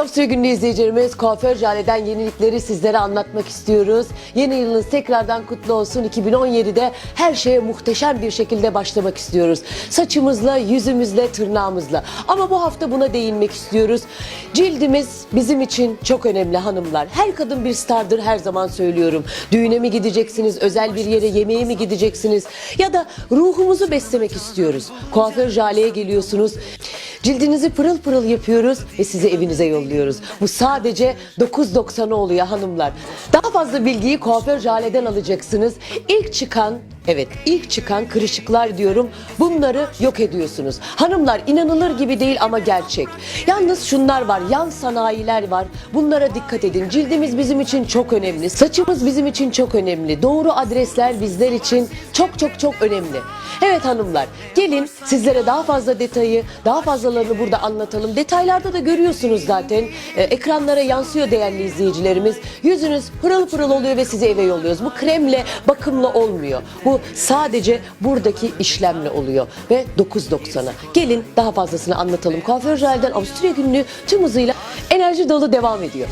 Avusturya Günü izleyicilerimiz kuaför Jale'den yenilikleri sizlere anlatmak istiyoruz. Yeni yılınız tekrardan kutlu olsun. 2017'de her şeye muhteşem bir şekilde başlamak istiyoruz. Saçımızla, yüzümüzle, tırnağımızla. Ama bu hafta buna değinmek istiyoruz. Cildimiz bizim için çok önemli hanımlar. Her kadın bir stardır her zaman söylüyorum. Düğüne mi gideceksiniz, özel bir yere yemeğe mi gideceksiniz ya da ruhumuzu beslemek istiyoruz. Kuaför Jale'ye geliyorsunuz. Cildinizi pırıl pırıl yapıyoruz ve sizi evinize yolluyoruz. Bu sadece 9.90'a oluyor hanımlar. Daha fazla bilgiyi kuaför Jale'den alacaksınız. İlk çıkan Evet ilk çıkan kırışıklar diyorum bunları yok ediyorsunuz. Hanımlar inanılır gibi değil ama gerçek. Yalnız şunlar var yan sanayiler var bunlara dikkat edin. Cildimiz bizim için çok önemli. Saçımız bizim için çok önemli. Doğru adresler bizler için çok çok çok önemli. Evet hanımlar gelin sizlere daha fazla detayı daha fazlalarını burada anlatalım. Detaylarda da görüyorsunuz zaten Ee, ekranlara yansıyor değerli izleyicilerimiz. Yüzünüz pırıl pırıl oluyor ve sizi eve yolluyoruz. Bu kremle bakımla olmuyor. Bu sadece buradaki işlemle oluyor ve 9.90'a. Gelin daha fazlasını anlatalım. Kuaför Jal'den Avusturya günlüğü tüm hızıyla enerji dolu devam ediyor.